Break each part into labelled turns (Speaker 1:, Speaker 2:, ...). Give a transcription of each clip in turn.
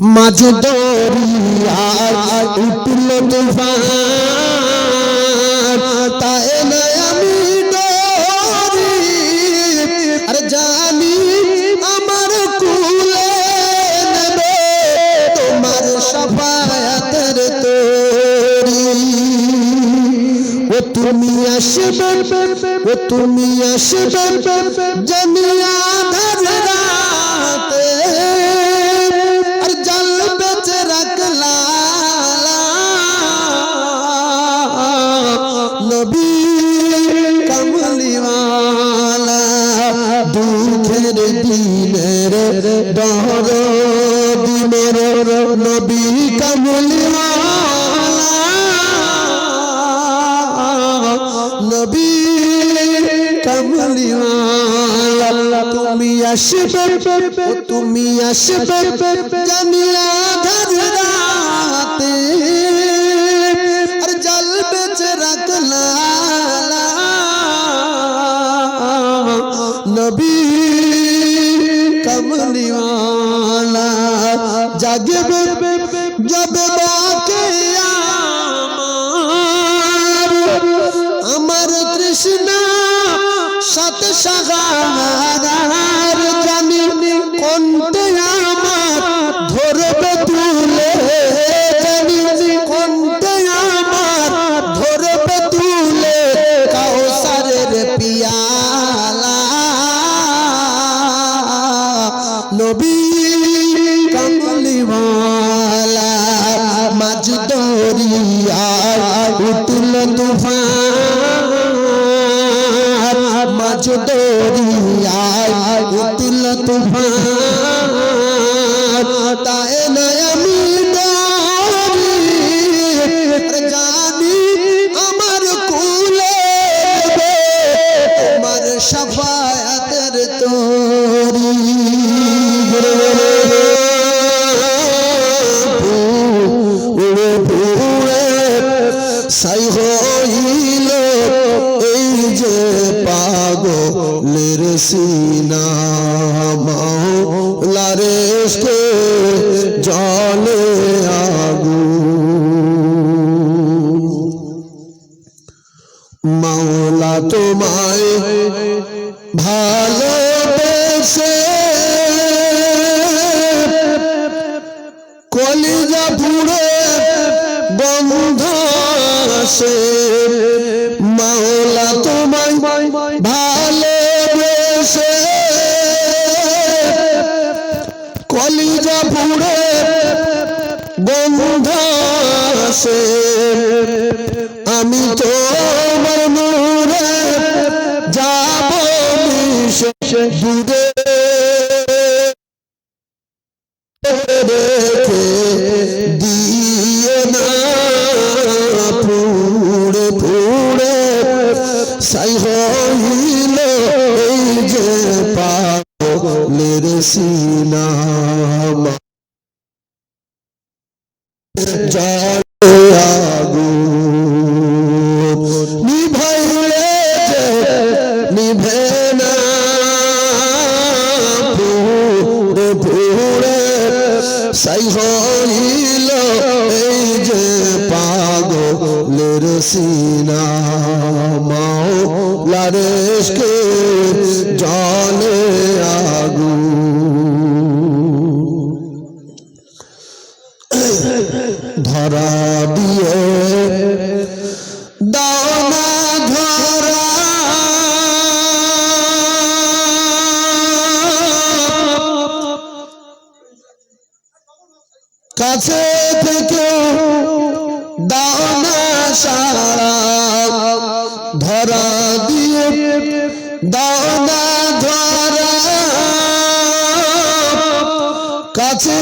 Speaker 1: মাঝ দরিয়ায় উঠল তুফান তাই না আমি আরে জানি আমার কুলে নেবে তোমার সফায়াতের তোরি। ও তুমি আসবে, ও তুমি আসবে জানিয়া কমলিওয়ালা দুঃখের দিনের ডর দিনের নবী কমলিওয়ালা নবী কমলিওয়ালা, তুমি আসবে তুমি আসবে জানিয়া ধর জাগবে জব বাকে আমার। তৃষ্ণা সত সাগার জানি কোনটা আমার ধরবে তুলে। জানি আমার ধরবে তুলে কাউসারের পিয়ালা। নবী কমলিওয়ালা মাঝ দরিয়ায় উঠল তুফান মাঝ দরিয়ায় উঠল তুফান, তাই আমি জানি আমার কুলে সাফায়াতের সিনা মাওলারে জলে আগুন। মাওলা তোমায় ভালো ভালোবেসে কলিজা পুরে বন্ধ আসে। মাওলা পুরে গন্ধ আসে। আমি তো নূরে যাব দূরে পাগলের সিনা জলে আগুন নিভাইলে নিভে না পুরে পুরে সাই হইল এই যে পাগলের সিনা। মাওলারেশকে জলে দিয়ে দানা ধরা কাছে থেকে দানা সারা ধরা দিয়ে দানা ধরা কাছে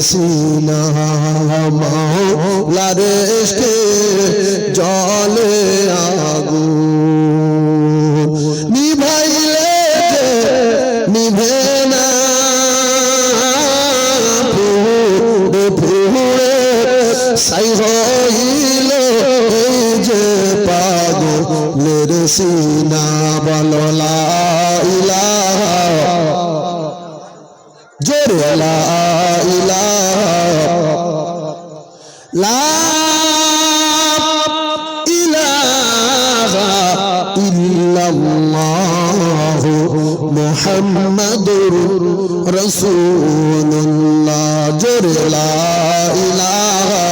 Speaker 1: সিনা লারেশকে জলে আগুন নিভাইলে নিভে না পুরে পুরে সাই হইল এই যে পাগলের সিনা বললা ইলাহা জোরে লা ইলাহা লা ইলাহা ইল্লাল্লাহ মুহাম্মাদুর রাসূলুল্লাহ জোরে লা ইলাহা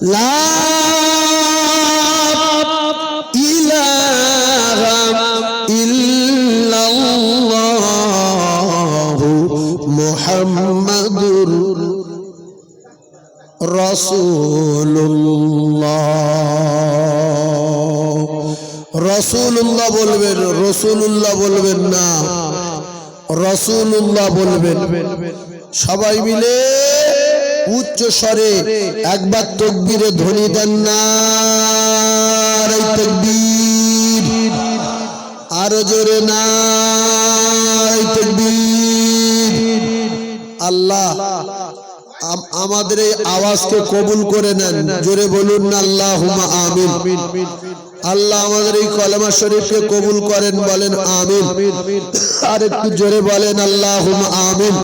Speaker 1: লা মুহাম্মাদুর রাসূলুল্লাহ। রাসূলুল্লাহ বলবেন রাসূলুল্লাহ বলবেন না। রাসূলুল্লাহ বলবেন, সবাই মিলে উচ্চ স্বরে একবার তকবীরে ধ্বনি দেন না তকবীর। আরও জোরে না। আমাদের এই আওয়াজকে কবুল করে নেন। জোরে বলুন আল্লাহ আমিন। আল্লাহ আমাদের এই কলেমা শরীফকে কবুল করেন, বলেন, আমিন। আর একটু জোরে বলেন আল্লাহ আমিন।